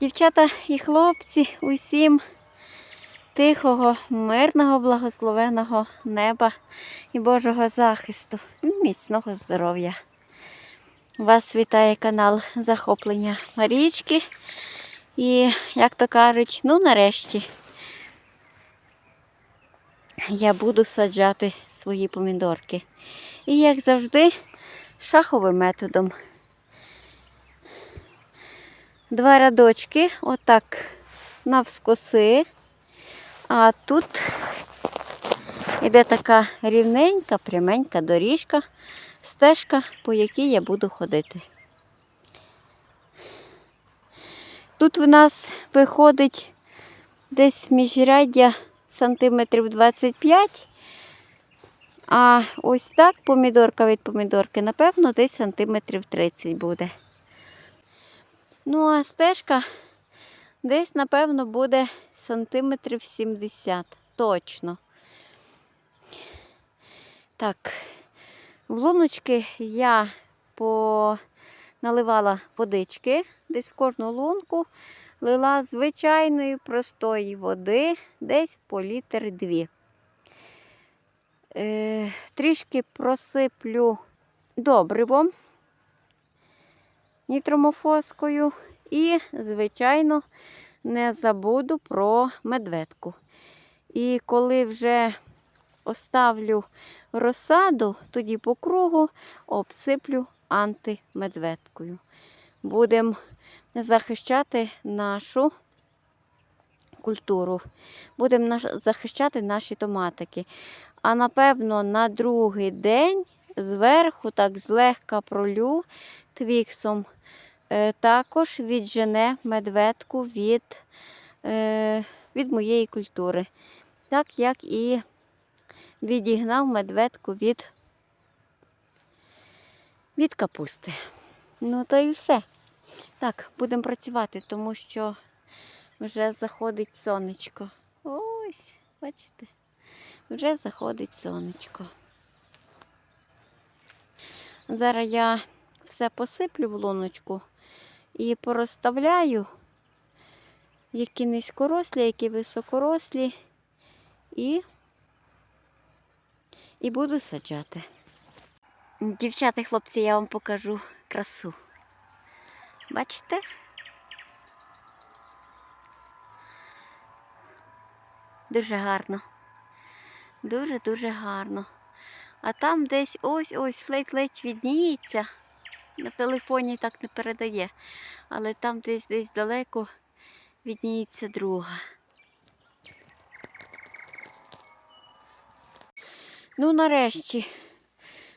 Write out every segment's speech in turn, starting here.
Дівчата і хлопці, усім тихого, мирного, благословеного неба і Божого захисту, міцного здоров'я. Вас вітає канал Захоплення Марічки. І, як то кажуть, ну нарешті я буду саджати свої помідорки. І як завжди, шаховим методом. Два рядочки, отак навскоси. А тут іде така рівненька, пряменька доріжка, стежка, по якій я буду ходити. Тут в нас виходить десь міжряддя сантиметрів 25, а ось так помідорка від помідорки, напевно, десь сантиметрів 30 буде. Ну, а стежка десь, напевно, буде сантиметрів 70. Точно. Так, в луночки я по... наливала водички, десь в кожну лунку лила звичайної простої води, десь по літр дві. Е, трішки просиплю добривом нітромофоскою і, звичайно, не забуду про медведку. І коли вже оставлю розсаду, тоді по кругу обсиплю антимедведкою. Будемо захищати нашу культуру, будемо захищати наші томатики. А напевно, на другий день зверху так злегка пролю твіксом. Е, також віджене медведку від, е, від моєї культури. Так як і відігнав медведку від, від капусти. Ну, то і все. Так, будемо працювати, тому що вже заходить сонечко. Ось, бачите, вже заходить сонечко. Зараз я все посиплю в луночку і порозставляю, які низькорослі, які високорослі, і, і буду саджати. Дівчата хлопці, я вам покажу красу. Бачите? Дуже гарно. Дуже-дуже гарно. А там десь ось-ось ледь-ледь відніється. На телефоні так не передає. Але там десь десь далеко відніється друга. Ну, нарешті,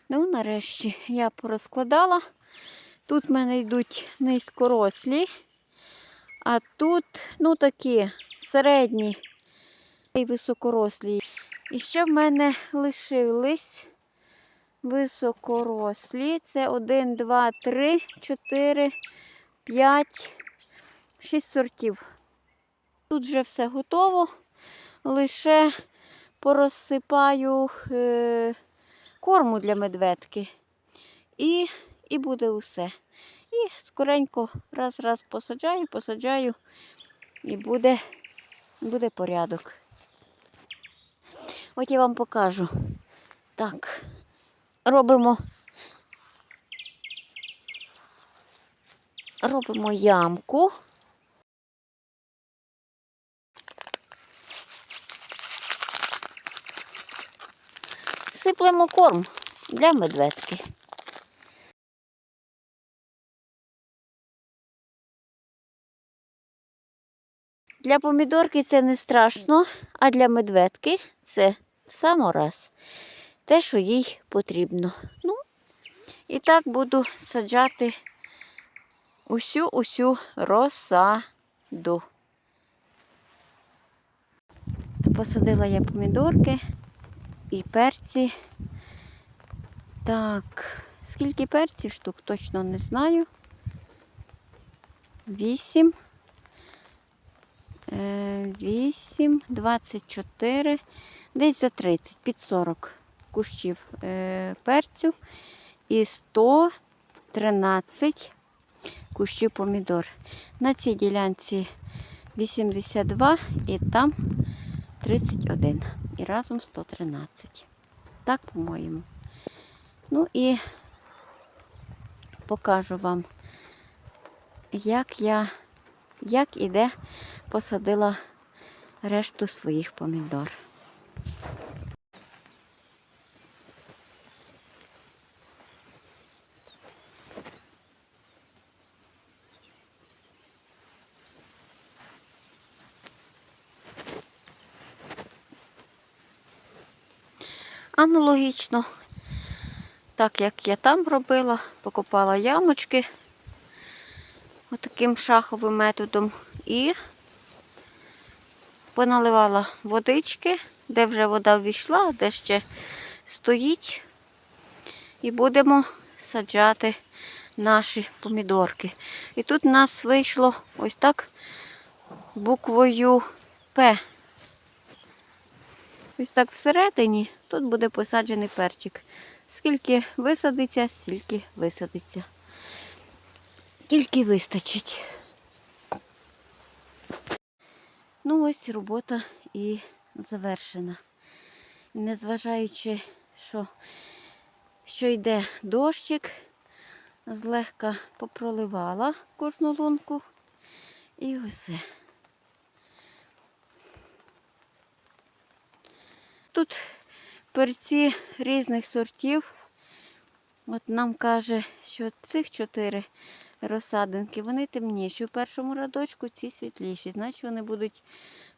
ну, нарешті я порозкладала. Тут в мене йдуть низькорослі, а тут, ну, такі середні і високорослі. І ще в мене лишились високорослі. Це 1, 2, 3, 4, 5, 6 сортів. Тут вже все готово. Лише порозсипаю е, корму для медведки. І, і буде усе. І скоренько раз-раз посаджаю, посаджаю, і буде, буде порядок. От я вам покажу. Так, робимо, робимо ямку. Сиплемо корм для медведки. Для помідорки це не страшно, а для медведки це самораз. Те, що їй потрібно. Ну, і так буду саджати усю-усю розсаду. Посадила я помідорки і перці. Так, скільки перців штук, точно не знаю. Вісім. 8, 24, десь за 30, під 40 кущів е, перцю і 113 кущі помідор. На цій ділянці 82 і там 31. І разом 113. Так, по-моєму. Ну і покажу вам, як я, як і посадила решту своїх помідор. Аналогічно, так як я там робила, покопала ямочки отаким шаховим методом і поналивала водички, де вже вода ввійшла, де ще стоїть. І будемо саджати наші помідорки. І тут у нас вийшло ось так буквою П. Ось так всередині тут буде посаджений перчик. Скільки висадиться, стільки висадиться. Тільки вистачить. Ну, ось робота і завершена. Незважаючи, що, що йде дощик, злегка попроливала кожну лунку і усе. Тут перці різних сортів. От нам каже, що цих чотири розсадинки, вони темніші. У першому радочку ці світліші, значить вони будуть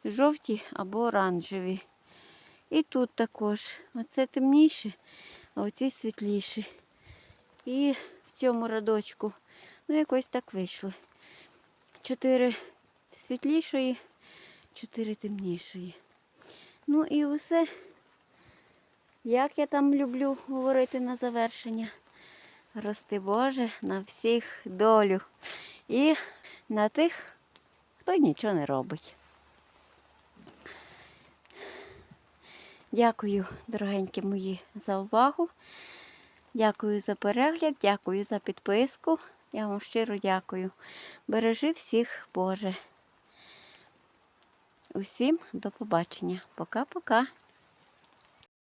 жовті або оранжеві. І тут також. Оце темніші, а оці світліші. І в цьому радочку, ну якось так вийшло. Чотири світлішої, чотири темнішої. Ну і усе. Як я там люблю говорити на завершення. Рости Боже на всіх долю. І на тих, хто нічого не робить. Дякую, дорогенькі мої, за увагу. Дякую за перегляд, дякую за підписку. Я вам щиро дякую. Бережи всіх, Боже. Усім до побачення. Пока-пока.